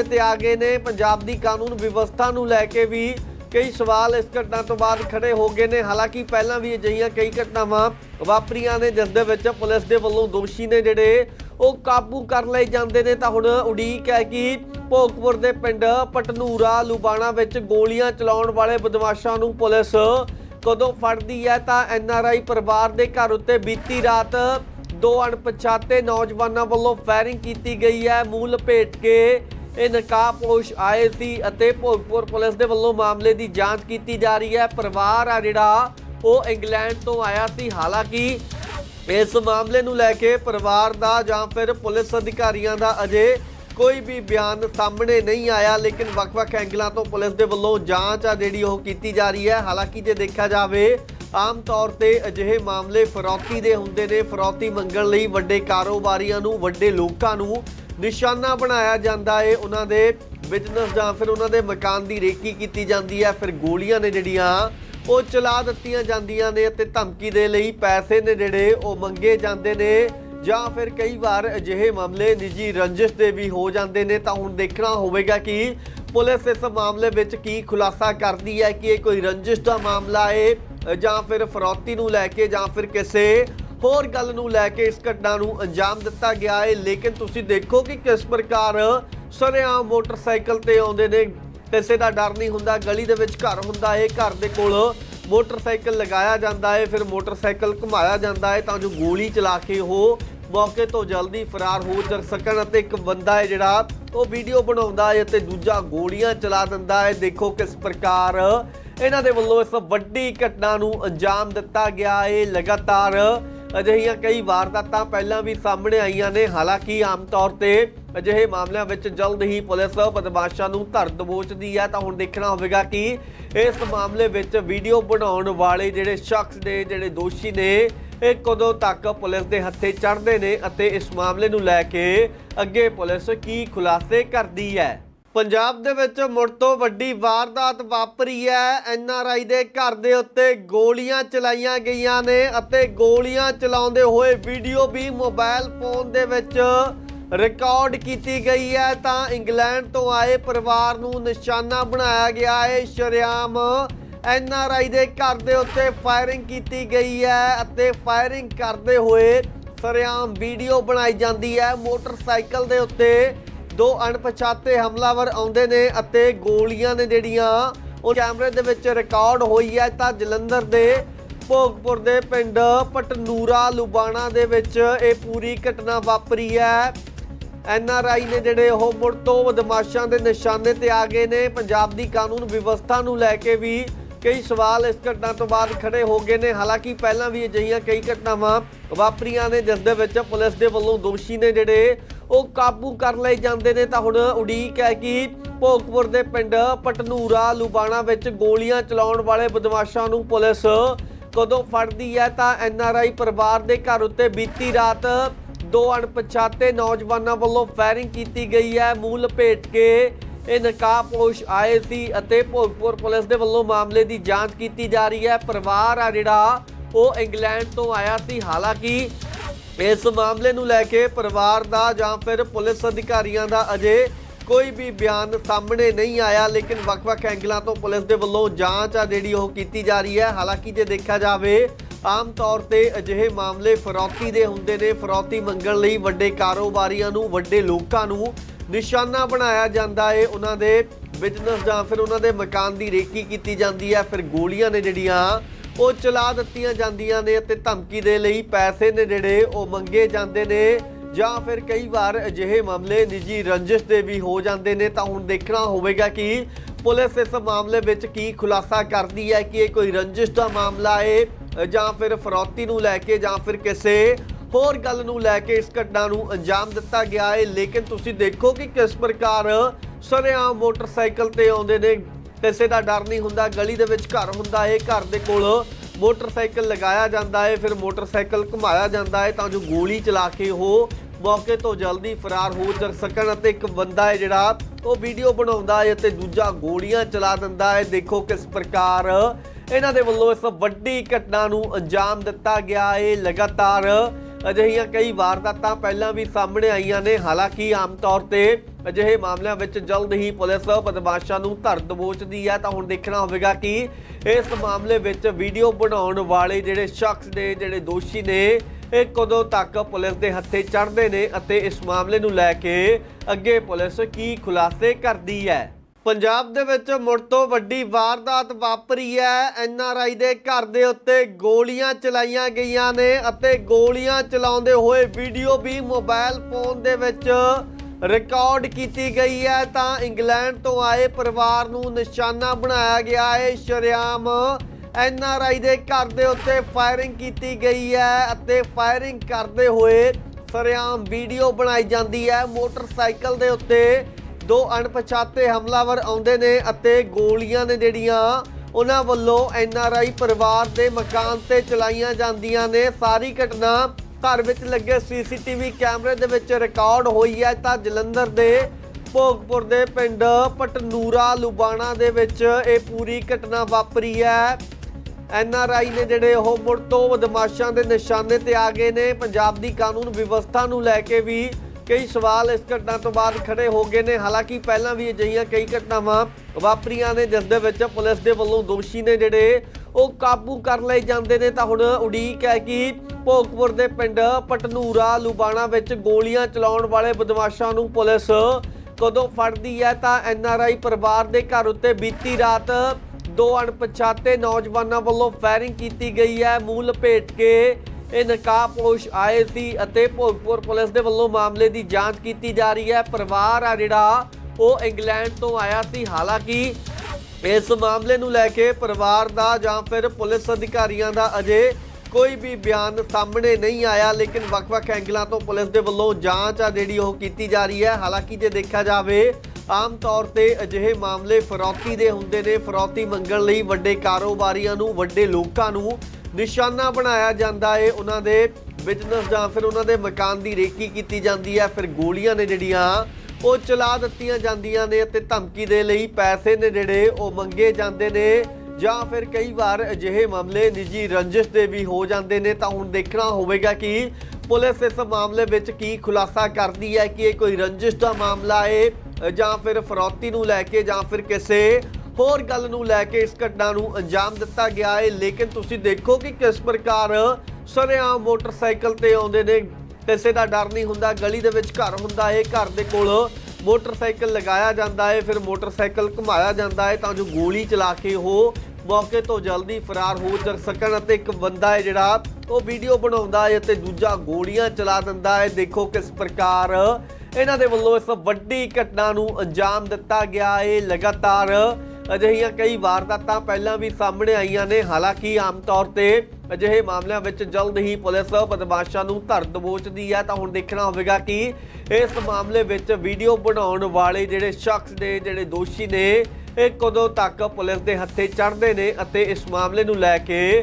ਤੇ ਆ ਗਏ ਨੇ। ਪੰਜਾਬ ਦੀ ਕਾਨੂੰਨ ਵਿਵਸਥਾ ਨੂੰ ਲੈ ਕੇ ਵੀ ਕਈ ਸਵਾਲ ਇਸ ਘਟਨਾ ਤੋਂ ਬਾਅਦ ਖੜੇ ਹੋ ਗਏ ਨੇ। ਹਾਲਾਂਕਿ ਪਹਿਲਾਂ ਵੀ ਅਜਿਹੀਆਂ ਕਈ ਘਟਨਾਵਾਂ ਵਾਪਰੀਆਂ ਨੇ, ਜਿਸ ਦੇ ਵਿੱਚ ਪੁਲਿਸ ਦੇ ਵੱਲੋਂ ਦੋਸ਼ੀ ਨੇ ਜਿਹੜੇ ਉਹ ਕਾਬੂ ਕਰ ਲਏ ਜਾਂਦੇ ਨੇ। ਤਾਂ ਹੁਣ ਉਡੀਕ ਹੈ ਕਿ ਭੋਗਪੁਰ ਦੇ ਪਿੰਡ ਪਟਨੂਰਾ, ਲੁਬਾਣਾ ਵਿੱਚ ਗੋਲੀਆਂ ਚਲਾਉਣ ਵਾਲੇ ਬਦਮਾਸ਼ਾਂ ਨੂੰ ਪੁਲਿਸ ਕਦੋਂ ਫੜਦੀ ਹੈ? ਤਾਂ ਐਨਆਰਆਈ ਪਰਿਵਾਰ ਦੇ ਘਰ ਉੱਤੇ ਬੀਤੀ ਰਾਤ ਦੋ ਅਣਪਛਾਤੇ ਨੌਜਵਾਨਾਂ ਵੱਲੋਂ ਫਾਇਰਿੰਗ ਕੀਤੀ ਗਈ ਹੈ। ਮੂਲ ਭੇਟ ਕੇ ਇਹ ਨਕਾਬਪੋਸ਼ ਆਏ ਸੀ ਅਤੇ ਭੋਗਪੁਰ ਪੁਲਿਸ ਦੇ ਵੱਲੋਂ ਮਾਮਲੇ ਦੀ ਜਾਂਚ ਕੀਤੀ ਜਾ ਰਹੀ ਹੈ। ਪਰਿਵਾਰ ਆ ਜਿਹੜਾ, ਉਹ ਇੰਗਲੈਂਡ ਤੋਂ ਆਇਆ ਸੀ। ਹਾਲਾਂਕਿ, ਇਸ ਮਾਮਲੇ ਨੂੰ ਲੈ ਕੇ ਪਰਿਵਾਰ ਦਾ ਜਾਂ ਫਿਰ ਪੁਲਿਸ ਅਧਿਕਾਰੀਆਂ ਦਾ ਅਜੇ ਕੋਈ ਵੀ ਬਿਆਨ ਸਾਹਮਣੇ ਨਹੀਂ ਆਇਆ, ਲੇਕਿਨ ਵੱਖ-ਵੱਖ ਐਂਗਲਾਂ ਤੋਂ ਪੁਲਿਸ ਦੇ ਵੱਲੋਂ ਜਾਂਚ ਆ ਜਿਹੜੀ ਉਹ ਕੀਤੀ ਜਾ ਰਹੀ ਹੈ। ਹਾਲਾਂਕਿ, ਜੇ ਦੇਖਿਆ ਜਾਵੇ, ਆਮ ਤੌਰ ਤੇ ਅਜਿਹੇ ਮਾਮਲੇ ਫਰੌਤੀ ਦੇ ਹੁੰਦੇ ਨੇ। ਫਰੌਤੀ ਮੰਗਣ ਲਈ ਵੱਡੇ ਕਾਰੋਬਾਰੀਆਂ ਨੂੰ, ਵੱਡੇ ਲੋਕਾਂ ਨੂੰ ਨਿਸ਼ਾਨਾ ਬਣਾਇਆ ਜਾਂਦਾ ਏ, ਉਹਨਾਂ ਦੇ ਬਿਜ਼ਨਸ ਜਾਂ ਫਿਰ ਉਹਨਾਂ ਦੇ ਮਕਾਨ ਦੀ ਰੇਕੀ ਕੀਤੀ ਜਾਂਦੀ ਹੈ। ਫਿਰ ਗੋਲੀਆਂ ਨੇ ਜਿਹੜੀਆਂ, ਉਹ ਚਲਾ ਦਿੱਤੀਆਂ ਜਾਂਦੀਆਂ ਨੇ ਅਤੇ ਧਮਕੀ ਦੇ ਲਈ ਪੈਸੇ ਨੇ ਜਿਹੜੇ, ਉਹ ਮੰਗੇ ਜਾਂਦੇ ਨੇ। ਜਾਂ ਫਿਰ ਕਈ ਵਾਰ ਅਜਿਹੇ ਮਾਮਲੇ ਨਿੱਜੀ ਰੰਜਿਸ਼ ਦੇ ਵੀ ਹੋ ਜਾਂਦੇ ਨੇ। ਤਾਂ ਹੁਣ ਦੇਖਣਾ ਹੋਵੇਗਾ ਕਿ ਪੁਲਿਸ ਇਸ ਮਾਮਲੇ ਵਿੱਚ ਕੀ ਖੁਲਾਸਾ ਕਰਦੀ ਹੈ, ਕਿ ਇਹ ਕੋਈ ਰੰਜਿਸ਼ ਦਾ ਮਾਮਲਾ ਹੈ ਜਾਂ ਫਿਰ ਫਰੌਤੀ ਨੂੰ ਲੈ ਕੇ ਜਾਂ ਫਿਰ ਕਿਸੇ ਹੋਰ ਗੱਲ ਨੂੰ ਲੈ ਕੇ ਇਸ ਘਟਨਾ ਨੂੰ ਅੰਜਾਮ ਦਿੱਤਾ ਗਿਆ ਹੈ, ਲੇਕਿਨ ਤੁਸੀਂ ਦੇਖੋ ਕਿ ਕਿਸ ਪ੍ਰਕਾਰ ਸਰੇਆਮ ਮੋਟਰਸਾਈਕਲ ਤੇ ਆਉਂਦੇ ਨੇ। ਕਿਸੇ ਦਾ ਡਰ ਨਹੀਂ ਹੁੰਦਾ, ਗਲੀ ਦੇ ਵਿੱਚ ਘਰ ਹੁੰਦਾ ਹੈ, ਘਰ ਦੇ ਕੋਲ ਮੋਟਰਸਾਈਕਲ ਲਗਾਇਆ ਜਾਂਦਾ ਹੈ, ਫਿਰ ਮੋਟਰਸਾਈਕਲ ਘੁਮਾਇਆ ਜਾਂਦਾ ਹੈ ਤਾਂ ਜੋ ਗੋਲੀ ਚਲਾ ਕੇ ਉਹ ਮੌਕੇ ਤੋਂ ਜਲਦੀ ਫਰਾਰ ਹੋ ਜਾ ਸਕਣ ਅਤੇ ਇੱਕ ਬੰਦਾ ਹੈ ਜਿਹੜਾ ਉਹ ਵੀਡੀਓ ਬਣਾਉਂਦਾ ਹੈ ਅਤੇ ਦੂਜਾ ਗੋਲੀਆਂ ਚਲਾ ਦਿੰਦਾ ਹੈ। ਦੇਖੋ ਕਿਸ ਪ੍ਰਕਾਰ ਇਹਨਾਂ ਦੇ ਵੱਲੋਂ ਇਸ ਵੱਡੀ ਘਟਨਾ ਨੂੰ ਅੰਜਾਮ ਦਿੱਤਾ ਗਿਆ ਹੈ। ਲਗਾਤਾਰ ਅਜਿਹੀਆਂ ਕਈ ਵਾਰਦਾਤਾਂ ਪਹਿਲਾਂ ਵੀ ਸਾਹਮਣੇ ਆਈਆਂ ਨੇ। ਹਾਲਾਂਕਿ ਆਮ ਤੌਰ ਤੇ ਅਜਿਹੇ ਮਾਮਲਿਆਂ ਵਿੱਚ ਜਲਦ ਹੀ ਪੁਲਿਸ ਬਦਮਾਸ਼ਾਂ ਨੂੰ ਧਰ ਦਬੋਚਦੀ ਹੈ। ਤਾਂ ਹੁਣ ਦੇਖਣਾ ਹੋਵੇਗਾ ਕਿ ਇਸ ਮਾਮਲੇ ਵਿੱਚ ਵੀਡੀਓ ਬਣਾਉਣ ਵਾਲੇ ਜਿਹੜੇ ਸ਼ਖਸ ਨੇ, ਜਿਹੜੇ ਦੋਸ਼ੀ ਨੇ, ਇਹ ਕਦੋਂ ਤੱਕ ਪੁਲਿਸ ਦੇ ਹੱਥੇ ਚੜ੍ਹਦੇ ਨੇ ਅਤੇ ਇਸ ਮਾਮਲੇ ਨੂੰ ਲੈ ਕੇ ਅੱਗੇ ਪੁਲਿਸ ਕੀ ਖੁਲਾਸੇ ਕਰਦੀ ਹੈ। ਪੰਜਾਬ ਦੇ ਵਿੱਚ ਮੁੜ ਤੋਂ ਵੱਡੀ ਵਾਰਦਾਤ ਵਾਪਰੀ ਹੈ। ਐੱਨ ਆਰ ਆਈ ਦੇ ਘਰ ਦੇ ਉੱਤੇ ਗੋਲੀਆਂ ਚਲਾਈਆਂ ਗਈਆਂ ਨੇ ਅਤੇ ਗੋਲੀਆਂ ਚਲਾਉਂਦੇ ਹੋਏ ਵੀਡੀਓ ਵੀ ਮੋਬਾਈਲ ਫੋਨ ਦੇ ਵਿੱਚ ਰਿਕਾਰਡ ਕੀਤੀ ਗਈ ਹੈ। ਤਾਂ ਇੰਗਲੈਂਡ ਤੋਂ ਆਏ ਪਰਿਵਾਰ ਨੂੰ ਨਿਸ਼ਾਨਾ ਬਣਾਇਆ ਗਿਆ ਹੈ। ਸ਼ਰਿਆਮ ਆਈ ਦੇ ਘਰ ਦੇ ਉੱਤੇ ਫਾਇਰਿੰਗ ਕੀਤੀ ਗਈ ਹੈ ਅਤੇ ਫਾਇਰਿੰਗ ਕਰਦੇ ਹੋਏ ਸਰੇਆਮ ਵੀਡੀਓ ਬਣਾਈ ਜਾਂਦੀ ਹੈ। ਮੋਟਰਸਾਈਕਲ ਦੇ ਉੱਤੇ ਦੋ ਅਣਪਛਾਤੇ ਹਮਲਾਵਰ ਆਉਂਦੇ ਨੇ ਅਤੇ ਗੋਲੀਆਂ ਨੇ ਜਿਹੜੀਆਂ, ਉਹ ਕੈਮਰੇ ਦੇ ਵਿੱਚ ਰਿਕਾਰਡ ਹੋਈ ਹੈ ਤਾਂ ਜਲੰਧਰ ਦੇ ਭੋਗਪੁਰ ਦੇ ਪਿੰਡ ਪਟਨੂਰਾ, ਲੁਬਾਣਾ ਦੇ ਵਿੱਚ ਇਹ ਪੂਰੀ ਘਟਨਾ ਵਾਪਰੀ ਹੈ। ਐੱਨ ਆਰ ਆਈ ਨੇ ਜਿਹੜੇ ਉਹ ਮੁੜ ਤੋਂ ਬਦਮਾਸ਼ਾਂ ਦੇ ਨਿਸ਼ਾਨੇ ਤੇ ਆ ਗਏ ਨੇ। ਪੰਜਾਬ ਦੀ ਕਾਨੂੰਨ ਵਿਵਸਥਾ ਨੂੰ ਲੈ ਕੇ ਵੀ ਕਈ ਸਵਾਲ ਇਸ ਘਟਨਾ ਤੋਂ ਬਾਅਦ ਖੜੇ ਹੋ ਗਏ ਨੇ। ਹਾਲਾਂਕਿ ਪਹਿਲਾਂ ਵੀ ਅਜਿਹੀਆਂ ਕਈ ਘਟਨਾਵਾਂ ਵਾਪਰੀਆਂ ਨੇ, ਜਿਸ ਦੇ ਵਿੱਚ ਪੁਲਿਸ ਦੇ ਵੱਲੋਂ ਦੋਸ਼ੀ ਨੇ ਜਿਹੜੇ ਉਹ ਕਾਬੂ ਕਰ ਲਏ ਜਾਂਦੇ ਨੇ। ਤਾਂ ਹੁਣ ਉਡੀਕ ਹੈ ਕਿ ਭੋਗਪੁਰ ਦੇ ਪਿੰਡ ਪਟਨੂਰਾ, ਲੁਬਾਣਾ ਵਿੱਚ ਗੋਲੀਆਂ ਚਲਾਉਣ ਵਾਲੇ ਬਦਮਾਸ਼ਾਂ ਨੂੰ ਪੁਲਿਸ ਕਦੋਂ ਫੜਦੀ ਹੈ? ਤਾਂ ਐਨਆਰਆਈ ਪਰਿਵਾਰ ਦੇ ਘਰ ਉੱਤੇ ਬੀਤੀ ਰਾਤ ਦੋ ਅਣਪਛਾਤੇ ਨੌਜਵਾਨਾਂ ਵੱਲੋਂ ਫਾਇਰਿੰਗ ਕੀਤੀ ਗਈ ਹੈ। ਮੂਲ ਲਪੇਟ ਕੇ ਇਹ ਨਕਾਬਪੋਸ਼ ਆਏ ਸੀ ਅਤੇ ਭੋਗਪੁਰ ਪੁਲਿਸ ਦੇ ਵੱਲੋਂ ਮਾਮਲੇ ਦੀ ਜਾਂਚ ਕੀਤੀ ਜਾ ਰਹੀ ਹੈ। ਪਰਿਵਾਰ ਆ ਜਿਹੜਾ, ਉਹ ਇੰਗਲੈਂਡ ਤੋਂ ਆਇਆ ਸੀ। ਹਾਲਾਂਕਿ, ਇਸ ਮਾਮਲੇ ਨੂੰ ਲੈ ਕੇ ਪਰਿਵਾਰ ਦਾ ਜਾਂ ਫਿਰ ਪੁਲਿਸ ਅਧਿਕਾਰੀਆਂ ਦਾ ਅਜੇ ਕੋਈ ਵੀ ਬਿਆਨ ਸਾਹਮਣੇ ਨਹੀਂ ਆਇਆ, ਲੇਕਿਨ ਵੱਖ-ਵੱਖ ਐਂਗਲਾਂ ਤੋਂ ਪੁਲਿਸ ਦੇ ਵੱਲੋਂ ਜਾਂਚ ਆ ਜਿਹੜੀ ਉਹ ਕੀਤੀ ਜਾ ਰਹੀ ਹੈ। ਹਾਲਾਂਕਿ, ਜੇ ਦੇਖਿਆ ਜਾਵੇ, ਆਮ ਤੌਰ ਤੇ ਅਜਿਹੇ ਮਾਮਲੇ ਫਰੌਤੀ ਦੇ ਹੁੰਦੇ ਨੇ। ਫਰੌਤੀ ਮੰਗਣ ਲਈ ਵੱਡੇ ਕਾਰੋਬਾਰੀਆਂ ਨੂੰ, ਵੱਡੇ ਲੋਕਾਂ ਨੂੰ ਨਿਸ਼ਾਨਾ ਬਣਾਇਆ ਜਾਂਦਾ ਏ, ਉਹਨਾਂ ਦੇ ਬਿਜ਼ਨਸ ਜਾਂ ਫਿਰ ਉਹਨਾਂ ਦੇ ਮਕਾਨ ਦੀ ਰੇਕੀ ਕੀਤੀ ਜਾਂਦੀ ਹੈ। ਫਿਰ ਗੋਲੀਆਂ ਨੇ ਜਿਹੜੀਆਂ, ਉਹ ਚਲਾ ਦਿੱਤੀਆਂ ਜਾਂਦੀਆਂ ਨੇ ਅਤੇ ਧਮਕੀ ਦੇ ਲਈ ਪੈਸੇ ਨੇ ਜਿਹੜੇ, ਉਹ ਮੰਗੇ ਜਾਂਦੇ ਨੇ। ਜਾਂ ਫਿਰ ਕਈ ਵਾਰ ਅਜਿਹੇ ਮਾਮਲੇ, ਨਿੱਜੀ ਰੰਜਿਸ਼ ਦੇ ਵੀ ਹੋ ਜਾਂਦੇ ਨੇ। ਤਾਂ ਹੁਣ ਦੇਖਣਾ ਹੋਵੇਗਾ ਕਿ ਪੁਲਿਸ ਇਸ ਮਾਮਲੇ ਵਿੱਚ ਕੀ ਖੁਲਾਸਾ ਕਰਦੀ ਹੈ, ਕਿ ਇਹ ਕੋਈ ਰੰਜਿਸ਼ ਦਾ ਮਾਮਲਾ ਹੈ ਜਾਂ ਫਿਰ ਫਰੌਤੀ ਨੂੰ ਲੈ ਕੇ ਜਾਂ ਫਿਰ ਕਿਸੇ ਹੋਰ ਗੱਲ ਨੂੰ ਲੈ ਕੇ ਇਸ ਘਟਨਾ ਨੂੰ ਅੰਜਾਮ ਦਿੱਤਾ ਗਿਆ ਹੈ ਲੇਕਿਨ ਤੁਸੀਂ ਦੇਖੋ ਕਿ ਕਿਸ ਪ੍ਰਕਾਰ ਸਰੇਆਮ ਮੋਟਰਸਾਈਕਲ ਤੇ ਆਉਂਦੇ ਨੇ। ਕਿਸੇ ਦਾ ਡਰ ਨਹੀਂ ਹੁੰਦਾ, ਗਲੀ ਦੇ ਵਿੱਚ ਘਰ ਹੁੰਦਾ ਹੈ ਘਰ ਦੇ ਕੋਲ ਮੋਟਰਸਾਈਕਲ ਲਗਾਇਆ ਜਾਂਦਾ ਹੈ ਫਿਰ ਮੋਟਰਸਾਈਕਲ ਘੁਮਾਇਆ ਜਾਂਦਾ ਹੈ ਤਾਂ ਜੋ ਗੋਲੀ ਚਲਾ ਕੇ ਉਹ ਮੌਕੇ ਤੋਂ ਜਲਦੀ ਫਰਾਰ ਹੋ ਜਾ ਸਕਣ ਅਤੇ ਇੱਕ ਬੰਦਾ ਹੈ ਜਿਹੜਾ ਉਹ ਵੀਡੀਓ ਬਣਾਉਂਦਾ ਹੈ ਅਤੇ ਦੂਜਾ ਗੋਲੀਆਂ ਚਲਾ ਦਿੰਦਾ ਹੈ ਦੇਖੋ ਕਿਸ ਪ੍ਰਕਾਰ ਇਹਨਾਂ ਦੇ ਵੱਲੋਂ ਇਸ ਵੱਡੀ ਘਟਨਾ ਨੂੰ ਅੰਜਾਮ ਦਿੱਤਾ ਗਿਆ ਹੈ ਲਗਾਤਾਰ ਅਜਿਹੀਆਂ ਕਈ ਵਾਰਦਾਤਾਂ ਪਹਿਲਾਂ ਵੀ ਸਾਹਮਣੇ ਆਈਆਂ ਨੇ। ਹਾਲਾਂਕਿ ਆਮ ਤੌਰ ਤੇ ਅਜਿਹੇ ਮਾਮਲਿਆਂ ਵਿੱਚ ਜਲਦ ਹੀ ਪੁਲਿਸ ਬਦਮਾਸ਼ਾਂ ਨੂੰ ਧਰ ਦਬੋਚਦੀ ਹੈ। ਤਾਂ ਹੁਣ ਦੇਖਣਾ ਹੋਵੇਗਾ ਕਿ ਇਸ ਮਾਮਲੇ ਵਿੱਚ ਵੀਡੀਓ ਬਣਾਉਣ ਵਾਲੇ ਜਿਹੜੇ ਸ਼ਖਸ ਨੇ, ਜਿਹੜੇ ਦੋਸ਼ੀ ਨੇ, ਇਹ ਕਦੋਂ ਤੱਕ ਪੁਲਿਸ ਦੇ ਹੱਥੇ ਚੜ੍ਹਦੇ ਨੇ ਅਤੇ ਇਸ ਮਾਮਲੇ ਨੂੰ ਲੈ ਕੇ ਅੱਗੇ ਪੁਲਿਸ ਕੀ ਖੁਲਾਸੇ ਕਰਦੀ ਹੈ। ਪੰਜਾਬ ਦੇ ਵਿੱਚ ਮੁੜ ਤੋਂ ਵੱਡੀ ਵਾਰਦਾਤ ਵਾਪਰੀ ਹੈ। ਐੱਨ ਆਰ ਆਈ ਦੇ ਘਰ ਦੇ ਉੱਤੇ ਗੋਲੀਆਂ ਚਲਾਈਆਂ ਗਈਆਂ ਨੇ ਅਤੇ ਗੋਲੀਆਂ ਚਲਾਉਂਦੇ ਹੋਏ ਵੀਡੀਓ ਵੀ ਮੋਬਾਈਲ ਫੋਨ ਦੇ ਵਿੱਚ ਰਿਕਾਰਡ ਕੀਤੀ ਗਈ ਹੈ। ਤਾਂ ਇੰਗਲੈਂਡ ਤੋਂ ਆਏ ਪਰਿਵਾਰ ਨੂੰ ਨਿਸ਼ਾਨਾ ਬਣਾਇਆ ਗਿਆ ਹੈ। ਸ਼ਰੇਆਮ ਆਈ ਦੇ ਘਰ ਦੇ ਉੱਤੇ ਫਾਇਰਿੰਗ ਕੀਤੀ ਗਈ ਹੈ ਅਤੇ ਫਾਇਰਿੰਗ ਕਰਦੇ ਹੋਏ ਸਰੇਆਮ ਵੀਡੀਓ ਬਣਾਈ ਜਾਂਦੀ ਹੈ। ਮੋਟਰਸਾਈਕਲ ਦੇ ਉੱਤੇ ਦੋ ਅਣਪਛਾਤੇ ਹਮਲਾਵਰ ਆਉਂਦੇ ਨੇ ਅਤੇ ਗੋਲੀਆਂ ਨੇ ਜਿਹੜੀਆਂ, ਉਹਨਾਂ ਵੱਲੋਂ ਐੱਨ ਆਰ ਆਈ ਪਰਿਵਾਰ ਦੇ ਮਕਾਨ ਤੇ ਚਲਾਈਆਂ ਜਾਂਦੀਆਂ ਨੇ। ਸਾਰੀ ਘਟਨਾ ਘਰ ਵਿੱਚ ਲੱਗੇ ਸੀਸੀਟੀਵੀ ਕੈਮਰੇ ਦੇ ਵਿੱਚ ਰਿਕਾਰਡ ਹੋਈ ਹੈ ਤਾਂ ਜਲੰਧਰ ਦੇ ਭੋਗਪੁਰ ਦੇ ਪਿੰਡ ਪਟਨੂਰਾ, ਲੁਬਾਣਾ ਦੇ ਵਿੱਚ ਇਹ ਪੂਰੀ ਘਟਨਾ ਵਾਪਰੀ ਹੈ। ਐੱਨ ਆਰ ਆਈ ਨੇ ਜਿਹੜੇ ਉਹ ਮੁੜ ਤੋਂ ਬਦਮਾਸ਼ਾਂ ਦੇ ਨਿਸ਼ਾਨੇ ਤੇ ਆ ਗਏ ਨੇ। ਪੰਜਾਬ ਦੀ ਕਾਨੂੰਨ ਵਿਵਸਥਾ ਨੂੰ ਲੈ ਕੇ ਵੀ ਕਈ ਸਵਾਲ ਇਸ ਘਟਨਾ ਤੋਂ ਬਾਅਦ ਖੜੇ ਹੋ ਗਏ ਨੇ। ਹਾਲਾਂਕਿ ਪਹਿਲਾਂ ਵੀ ਅਜਿਹੀਆਂ ਕਈ ਘਟਨਾਵਾਂ ਵਾਪਰੀਆਂ ਨੇ, ਜਿਸ ਦੇ ਵਿੱਚ ਪੁਲਿਸ ਦੇ ਵੱਲੋਂ ਦੋਸ਼ੀ ਨੇ ਜਿਹੜੇ ਉਹ ਕਾਬੂ ਕਰ ਲਏ ਜਾਂਦੇ ਨੇ। ਤਾਂ ਹੁਣ ਉਡੀਕ ਹੈ ਕਿ ਭੋਗਪੁਰ ਦੇ ਪਿੰਡ ਪਟਨੂਰਾ, ਲੁਬਾਣਾ ਵਿੱਚ ਗੋਲੀਆਂ ਚਲਾਉਣ ਵਾਲੇ ਬਦਮਾਸ਼ਾਂ ਨੂੰ ਪੁਲਿਸ ਕਦੋਂ ਫੜਦੀ ਹੈ? ਤਾਂ ਐਨਆਰਆਈ ਪਰਿਵਾਰ ਦੇ ਘਰ ਉੱਤੇ ਬੀਤੀ ਰਾਤ ਦੋ ਅਣਪਛਾਤੇ ਨੌਜਵਾਨਾਂ ਵੱਲੋਂ ਫਾਇਰਿੰਗ ਕੀਤੀ ਗਈ ਹੈ। ਮੂਲ ਲਪੇਟ ਕੇ ਇਹ ਨਕਾਬਪੋਸ਼ ਆਏ ਸੀ ਅਤੇ ਭੋਗਪੁਰ ਪੁਲਿਸ ਦੇ ਵੱਲੋਂ ਮਾਮਲੇ ਦੀ ਜਾਂਚ ਕੀਤੀ ਜਾ ਰਹੀ ਹੈ। ਪਰਿਵਾਰ ਆ ਜਿਹੜਾ, ਉਹ ਇੰਗਲੈਂਡ ਤੋਂ ਆਇਆ ਸੀ। ਹਾਲਾਂਕਿ ਇਸ ਮਾਮਲੇ ਨੂੰ ਲੈ ਕੇ ਪਰਿਵਾਰ ਦਾ ਜਾਂ ਫਿਰ ਪੁਲਿਸ ਅਧਿਕਾਰੀਆਂ ਦਾ ਅਜੇ ਕੋਈ ਵੀ ਬਿਆਨ ਸਾਹਮਣੇ ਨਹੀਂ ਆਇਆ, ਲੇਕਿਨ ਵੱਖ-ਵੱਖ ਐਂਗਲਾਂ ਤੋਂ ਪੁਲਿਸ ਦੇ ਵੱਲੋਂ ਜਾਂਚ ਆ ਜਿਹੜੀ ਉਹ ਕੀਤੀ ਜਾ ਰਹੀ ਹੈ। ਹਾਲਾਂਕਿ ਜੇ ਦੇਖਿਆ ਜਾਵੇ, ਆਮ ਤੌਰ ਤੇ ਅਜਿਹੇ ਮਾਮਲੇ ਫਰੌਤੀ ਦੇ ਹੁੰਦੇ ਨੇ। ਫਰੌਤੀ ਮੰਗਣ ਲਈ ਵੱਡੇ ਕਾਰੋਬਾਰੀਆਂ ਨੂੰ, ਵੱਡੇ ਲੋਕਾਂ ਨੂੰ ਨਿਸ਼ਾਨਾ ਬਣਾਇਆ ਜਾਂਦਾ ਏ, ਉਹਨਾਂ ਦੇ ਬਿਜ਼ਨਸ ਜਾਂ ਫਿਰ ਉਹਨਾਂ ਦੇ ਮਕਾਨ ਦੀ ਰੇਕੀ ਕੀਤੀ ਜਾਂਦੀ ਹੈ। ਫਿਰ ਗੋਲੀਆਂ ਨੇ ਜਿਹੜੀਆਂ, ਉਹ ਚਲਾ ਦਿੱਤੀਆਂ ਜਾਂਦੀਆਂ ਨੇ ਅਤੇ ਧਮਕੀ ਦੇ ਲਈ ਪੈਸੇ ਨੇ ਜਿਹੜੇ, ਉਹ ਮੰਗੇ ਜਾਂਦੇ ਨੇ ਜਾਂ ਫਿਰ ਕਈ ਵਾਰ ਅਜਿਹੇ ਮਾਮਲੇ ਨਿੱਜੀ ਰੰਜਿਸ਼ ਦੇ ਵੀ ਹੋ ਜਾਂਦੇ ਨੇ। ਤਾਂ ਹੁਣ ਦੇਖਣਾ ਹੋਵੇਗਾ ਕਿ ਪੁਲਿਸ ਇਸ ਮਾਮਲੇ ਵਿੱਚ ਕੀ ਖੁਲਾਸਾ ਕਰਦੀ ਹੈ, ਕਿ ਇਹ ਕੋਈ ਰੰਜਿਸ਼ ਦਾ ਮਾਮਲਾ ਹੈ ਜਾਂ ਫਿਰ ਫਰੌਤੀ ਨੂੰ ਲੈ ਕੇ ਜਾਂ ਫਿਰ ਕਿਸੇ ਹੋਰ ਗੱਲ ਨੂੰ ਲੈ ਕੇ ਇਸ ਘਟਨਾ ਨੂੰ ਅੰਜਾਮ ਦਿੱਤਾ ਗਿਆ ਹੈ। ਲੇਕਿਨ ਤੁਸੀਂ ਦੇਖੋ ਕਿ ਕਿਸ ਪ੍ਰਕਾਰ ਸਰੇਆਮ ਮੋਟਰਸਾਈਕਲ ਤੇ ਆਉਂਦੇ ਨੇ। ਕਿਸੇ ਦਾ ਡਰ ਨਹੀਂ ਹੁੰਦਾ, ਗਲੀ ਦੇ ਵਿੱਚ ਘਰ ਹੁੰਦਾ ਹੈ, ਘਰ ਦੇ ਕੋਲ ਮੋਟਰਸਾਈਕਲ ਲਗਾਇਆ ਜਾਂਦਾ ਹੈ, ਫਿਰ ਮੋਟਰਸਾਈਕਲ ਘੁਮਾਇਆ ਜਾਂਦਾ ਹੈ ਤਾਂ ਜੋ ਗੋਲੀ ਚਲਾ ਕੇ ਉਹ ਮੌਕੇ ਤੋਂ ਜਲਦੀ ਫਰਾਰ ਹੋ ਜਾ ਸਕਣ ਅਤੇ ਇੱਕ ਬੰਦਾ ਹੈ ਜਿਹੜਾ ਉਹ ਵੀਡੀਓ ਬਣਾਉਂਦਾ ਹੈ ਅਤੇ ਦੂਜਾ ਗੋਲੀਆਂ ਚਲਾ ਦਿੰਦਾ ਹੈ। ਦੇਖੋ ਕਿਸ ਪ੍ਰਕਾਰ ਇਹਨਾਂ ਦੇ ਵੱਲੋਂ ਇਸ ਵੱਡੀ ਘਟਨਾ ਨੂੰ ਅੰਜਾਮ ਦਿੱਤਾ ਗਿਆ ਹੈ। ਲਗਾਤਾਰ ਅਜਿਹੀਆਂ ਕਈ ਵਾਰਦਾਤਾਂ ਪਹਿਲਾਂ ਵੀ ਸਾਹਮਣੇ ਆਈਆਂ ਨੇ। ਹਾਲਾਂਕਿ ਆਮ ਤੌਰ ਤੇ ਅਜਿਹੇ ਮਾਮਲਿਆਂ ਵਿੱਚ ਜਲਦ ਹੀ ਪੁਲਿਸ ਬਦਮਾਸ਼ਾਂ ਨੂੰ ਧਰ ਦਬੋਚਦੀ ਹੈ। ਤਾਂ ਹੁਣ ਦੇਖਣਾ ਹੋਵੇਗਾ ਕਿ ਇਸ ਮਾਮਲੇ ਵਿੱਚ ਵੀਡੀਓ ਬਣਾਉਣ ਵਾਲੇ ਜਿਹੜੇ ਸ਼ਖਸ ਨੇ, ਜਿਹੜੇ ਦੋਸ਼ੀ ਨੇ, ਇਹ ਕਦੋਂ ਤੱਕ ਪੁਲਿਸ ਦੇ ਹੱਥੇ ਚੜ੍ਹਦੇ ਨੇ ਅਤੇ ਇਸ ਮਾਮਲੇ ਨੂੰ ਲੈ ਕੇ